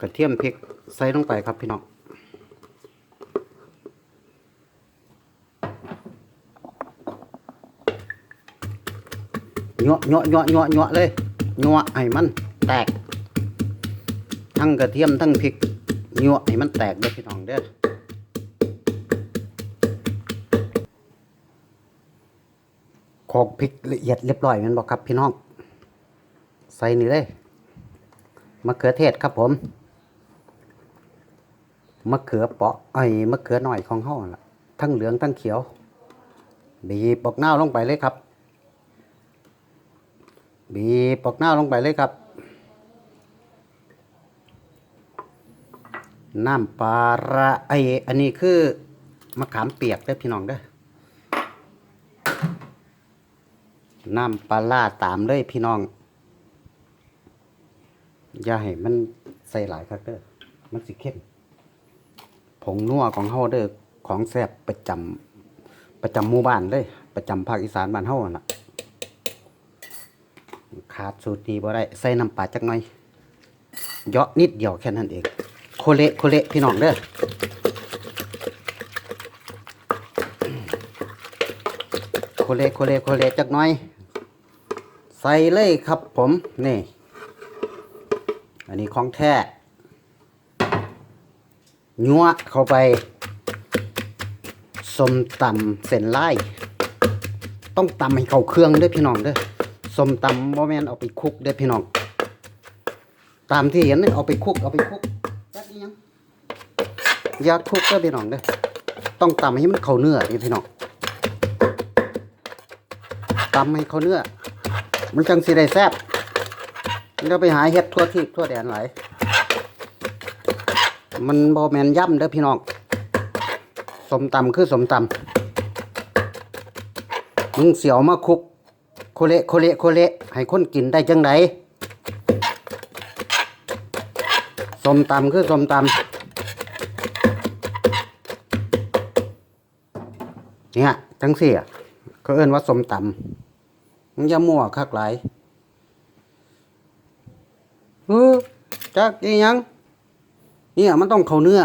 กระเทียมพริกใส่ลงไปครับพี่น้องเนาะเนาะเนาะเนาะเนาะเลยเนาะให้มันแตก ทั้งกระเทียมทั้งพริกเนาะให้มันแตกเด้อพี่น้องเด้อขลกพริกละเอียดเรียบร้อยมันบอกครับพี่น้อง ใส่นี่เลยมะเขือเทศครับผม มะเขือเปาะไอ้มะเขือหน่อยของเฮาล่ะทั้งเหลืองทั้งเขียว บีบปอกหน้าลงไปเลยครับ บีบปอกหน้าลงไปเลยครับ น้ำปลาร้าไอ้อันนี้คือมะขามเปียกเด้อพี่น้องเด้อน้ำปลาร้าตามเลยพี่น้อง อย่าให้มันใส่หลายครับเด้อมันสิเข้ม งนัวของเฮาเด้อของแซ่บประจำประจำหมู่บ้านเลย ประจำภาคอีสานบ้านเฮานั่นล่ะขาดสูตรนี้บ่ได้ใส่น้ำปลาจักหน่อยเยาะนิดเดียวแค่นั้นเอง โคเละโคเละพี่น้องเด้อโคเละโคเละโคเละจักหน่อย ใส่เลยครับผม นี่ อันนี้ของแท้ ยัวเข้าไปสมตำเส้นไล่ต้องตำให้เข้าเครื่องด้วยพี่น้องเด้อสมตำบ่แม่นเอาไปคลุกเด้อพี่น้อง ตามที่เห็นนี่เอาไปคลุกเอาไปคลุกจักอีหยังอย่าคลุกเด้อพี่น้องเด้อต้องตำให้มันเข้าเนื้อนี่พี่น้องตำให้เข้าเนื้อ มันจังสิได้แซ่บเราไปหาเฮ็ดทั่วที่ทั่วแดนหลาย มันบ่แมนย่ำเด้อพี่น้องสมตำคือสมตำมึงเสียวมาคุก โคเละโคเละโคเละให้คนกินได้จังไดสมตำคือสมตำเนี่ยจังสี่อะเขาเอิ้นว่าสมตำมึงอย่ามั่วคักหลายเออจักอีหยัง เนี่ยมันต้องเข้าเนื้อ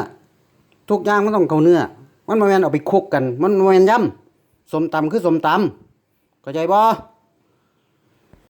ทุกอย่างมันต้องเข้าเนื้อ มันมาแมนเอาไปคุกกัน มันมาแมนยำสมตำคือสมตำเข้าใจบ่